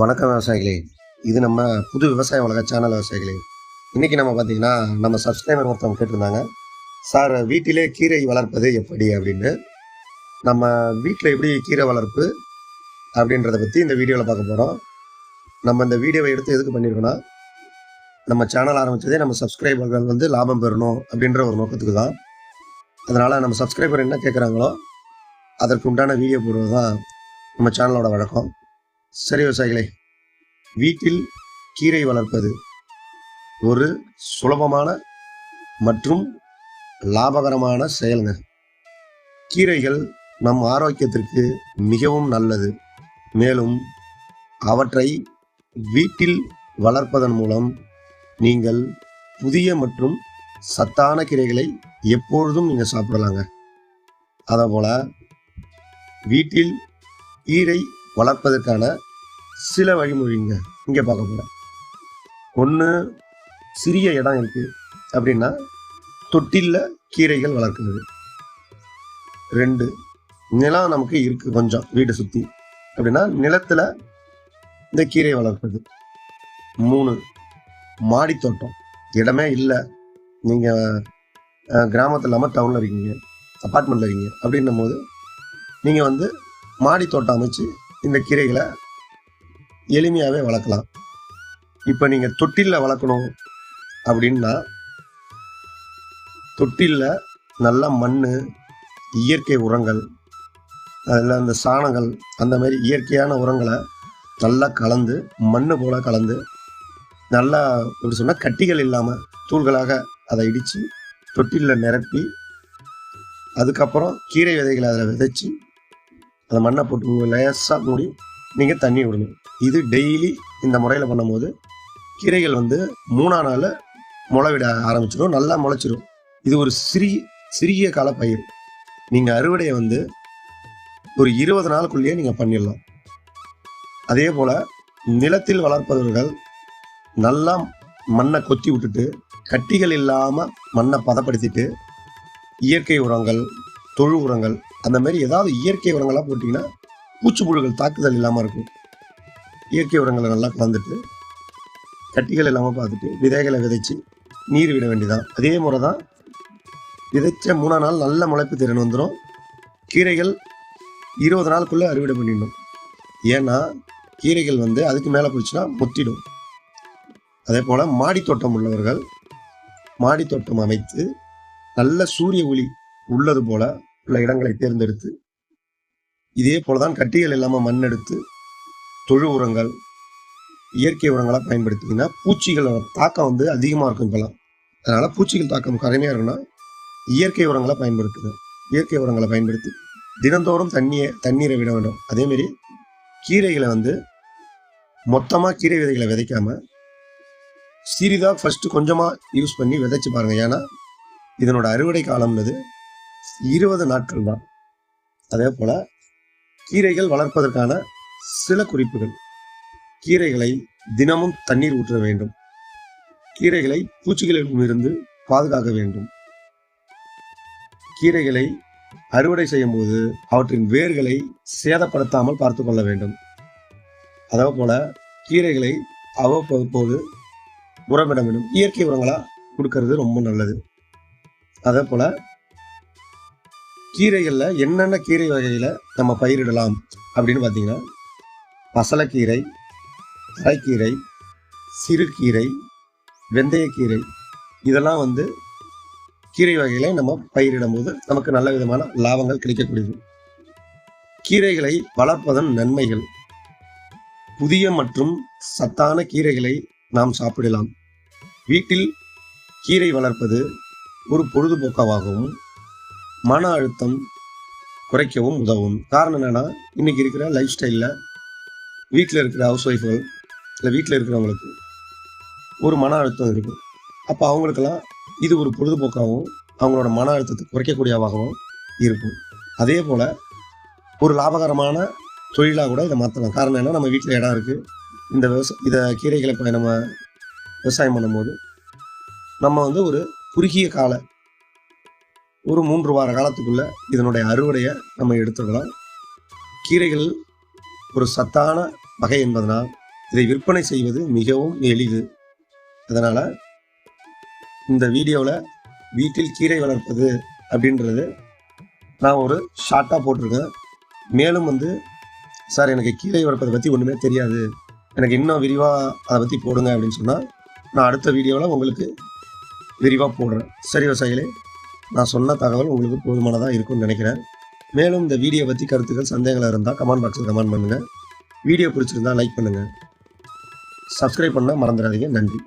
வணக்கம் விவசாயிகளே. இது நம்ம புது விவசாய உலக சேனல் விவசாயிகளே. இன்றைக்கி நம்ம பார்த்தீங்கன்னா நம்ம சப்ஸ்கிரைபர் ஒருத்தவங்க கேட்டிருந்தாங்க. சார் வீட்டிலே கீரை வளர்ப்பது எப்படி? அப்படின்னு. நம்ம வீட்டில் எப்படி கீரை வளர்ப்பு அப்படின்றத பற்றி இந்த வீடியோவில் பார்க்க போகிறோம் நம்ம இந்த வீடியோவை எடுத்து எதுக்கு பண்ணியிருக்கோன்னா நம்ம சேனல் ஆரம்பித்ததே நம்ம சப்ஸ்கிரைபர்கள் வந்து லாபம் பெறணும் அப்படின்ற ஒரு நோக்கத்துக்கு தான். அதனால் நம்ம சப்ஸ்கிரைபர் என்ன கேட்குறாங்களோ அதற்கு உண்டான வீடியோ போடுவது தான் நம்ம சேனலோட வழக்கம். சரி விவசாயிகளே வீட்டில் கீரை வளர்ப்பது ஒரு சுலபமான மற்றும் லாபகரமான செயலுங்க. கீரைகள் நம் ஆரோக்கியத்திற்கு மிகவும் நல்லது. மேலும் அவற்றை வீட்டில் வளர்ப்பதன் மூலம் நீங்கள் புதிய மற்றும் சத்தான கீரைகளை எப்பொழுதும் நீங்கள் சாப்பிடலாங்க. அதே போல் வீட்டில் கீரை வளர்ப்பதற்கான சில வழிமொழிங்க இங்கே பார்க்க போகிறேன் ஒன்று சிறிய இடம் இருக்குது அப்படின்னா தொட்டில்ல கீரைகள் வளர்க்குறது. ரெண்டு நிலம் நமக்கு இருக்குது கொஞ்சம் வீட்டை சுற்றி அப்படின்னா நிலத்தில் இந்த கீரை வளர்க்குறது மூணு மாடித்தோட்டம். இடமே இல்லை. நீங்கள் கிராமத்தில் இல்லாமல் டவுனில் இருக்கீங்க அப்பார்ட்மெண்ட்டில் இருக்கீங்க. அப்படின்னும் போது நீங்கள் வந்து மாடித்தோட்டம் அமைச்சு இந்த கீரைகளை எளிமையாகவே வளர்க்கலாம். இப்போ நீங்கள் தொட்டிலில் வளர்க்கணும் அப்படின்னா தொட்டிலில் நல்ல மண் இயற்கை உரங்கள் அதில் அந்த சாணங்கள் அந்த மாதிரி இயற்கையான உரங்களை நல்லா கலந்து மண் போல் கலந்து நல்லா எப்படி சொன்னால் கட்டிகள் இல்லாமல் தூள்களாக அதை இடித்து தொட்டிலில் நிரப்பி அதுக்கப்புறம் கீரை விதைகளை அதில் விதைச்சி அந்த மண்ணை போட்டு லேசாக மூடி நீங்கள் தண்ணி விடணும். இது டெய்லி இந்த முறையில் பண்ணும்போது கீரைகள் வந்து மூணா நாள் முளைவிட ஆரம்பிச்சிடும் நல்லா முளைச்சிடும் இது ஒரு சிறிய சிறிய கால பயிர். நீங்கள் அறுவடையை வந்து ஒரு இருபது நாளுக்குள்ளேயே நீங்கள் பண்ணிடலாம். அதே போல் நிலத்தில் வளர்ப்பவர்கள் நல்லா மண்ணை கொத்தி விட்டுட்டு கட்டிகள் இல்லாமல் மண்ணை பதப்படுத்திட்டு இயற்கை உரங்கள் தொழு உரங்கள் அந்த மாதிரி ஏதாவது இயற்கை உரங்களாக போட்டிங்கன்னா பூச்சிப்புழுகள் தாக்குதல் இல்லாமல் இருக்கும். இயற்கை உரங்களை நல்லா கலந்துட்டு கட்டிகள் இல்லாமல் பார்த்துட்டு விதைகளை விதைச்சு நீர் விட வேண்டியதான் அதே முறை தான் விதைச்ச மூணா நாள் நல்ல முளைப்பு திறன் வந்துடும் கீரைகள் இருபது நாளுக்குள்ளே அறுவடை பண்ணிடணும். ஏன்னா கீரைகள் வந்து அதுக்கு மேலே போச்சுன்னா முத்திடும். அதே போல் மாடித்தோட்டம் உள்ளவர்கள் மாடித்தோட்டம் அமைத்து நல்ல சூரிய ஒளி உள்ளது போல் உள்ள இடங்களை தேர்ந்தெடுத்து இதே போலதான் கட்டிகள் இல்லாமல் மண் எடுத்து தொழு உரங்கள் இயற்கை உரங்களாக பயன்படுத்திங்கன்னா பூச்சிகளோட தாக்கம் வந்து அதிகமாக இருக்கும் இப்போலாம் அதனால் பூச்சிகள் தாக்கம் கடுமையாக இருக்குன்னா இயற்கை உரங்களை பயன்படுத்துங்க. இயற்கை உரங்களை பயன்படுத்தி தினந்தோறும் தண்ணியை தண்ணீரை விட வேண்டும். அதேமாரி கீரைகளை வந்து மொத்தமாக கீரை விதைகளை விதைக்காம சிறிதாக ஃபஸ்ட்டு கொஞ்சமாக யூஸ் பண்ணி விதைச்சு பாருங்கள் ஏன்னா இதனோட அறுவடை காலம்னது இருபது நாட்கள் தான். அதே போல் கீரைகள் வளர்ப்பதற்கான சில குறிப்புகள். கீரைகளை தினமும் தண்ணீர் ஊற்ற வேண்டும். கீரைகளை பூச்சிகளிடமிருந்து பாதுகாக்க வேண்டும். கீரைகளை அறுவடை செய்யும் போது அவற்றின் வேர்களை சேதப்படுத்தாமல் பார்த்து கொள்ள வேண்டும். அதே போல கீரைகளை அவ்வப்போது உரமிட வேண்டும் இயற்கை உரங்களா கொடுக்கறது ரொம்ப நல்லது. அதே போல கீரைகளில் என்னென்ன கீரை வகையில் நம்ம பயிரிடலாம் அப்படின்னு பார்த்தீங்கன்னா பசலக்கீரை அரைக்கீரை சிறுகீரை வெந்தயக்கீரை இதெல்லாம் வந்து கீரை வகைகளை நம்ம பயிரிடும் போது நமக்கு நல்ல விதமான லாபங்கள் கிடைக்கக்கூடியது. கீரைகளை வளர்ப்பதன் நன்மைகள். புதிய மற்றும் சத்தான கீரைகளை நாம் சாப்பிடலாம். வீட்டில் கீரை வளர்ப்பது ஒரு பொழுதுபோக்காகவும் மன அழுத்தம் குறைக்கவும் உதவும். காரணம் என்னன்னா இன்னைக்கு இருக்கிற லைஃப் ஸ்டைலில் வீட்டில் இருக்கிற ஹவுஸ் ஒய்ஃப்கள் இல்லை வீட்டில் இருக்கிறவங்களுக்கு ஒரு மன அழுத்தம் இருக்கும் அப்போ அவங்களுக்கெல்லாம் இது ஒரு பொழுதுபோக்காகவும் அவங்களோட மன அழுத்தத்தை குறைக்கக்கூடியவாகவும் இருக்கும். அதே போல் ஒரு லாபகரமான தொழிலாக கூட இதை மாற்றலாம் காரணம் என்ன? நம்ம வீட்டில் இடம் இருக்குது இந்த விவசாய இதை கீரைகளை இப்போ நம்ம விவசாயம் பண்ணும்போது நம்ம வந்து ஒரு குறுகிய கால ஒரு மூன்று வார காலத்துக்குள்ள இதனுடைய அறுவடையை நம்ம எடுத்துக்கலாம் கீரைகள் ஒரு சத்தான வகை என்பதனால் இதை விற்பனை செய்வது மிகவும் எளிது. அதனால் இந்த வீடியோவில் வீட்டில் கீரை வளர்ப்பது அப்படின்றது நான் ஒரு ஷார்ட்டாக போட்டிருக்கேன். மேலும் வந்து சார் எனக்கு கீரை வளர்ப்பதை பற்றி ஒன்றுமே தெரியாது. எனக்கு இன்னும் விரிவாக அதை பற்றி போடுங்க அப்படின்னு சொன்னால் நான் அடுத்த வீடியோவில் உங்களுக்கு விரிவாக போடுறேன். சரி விவசாயிகளே நான் சொன்ன தகவல் உங்களுக்கு போதுமானதாக இருக்கும்னு நினைக்கிறேன். மேலும் இந்த வீடியோ பற்றி கருத்துக்கள் சந்தேகங்கள் இருந்தால் கமெண்ட் பாக்ஸில் கமெண்ட் பண்ணுங்கள் வீடியோ பிடிச்சிருந்தா லைக் பண்ணுங்கள் சப்ஸ்கிரைப் பண்ணால் மறந்துடாதீங்க. நன்றி.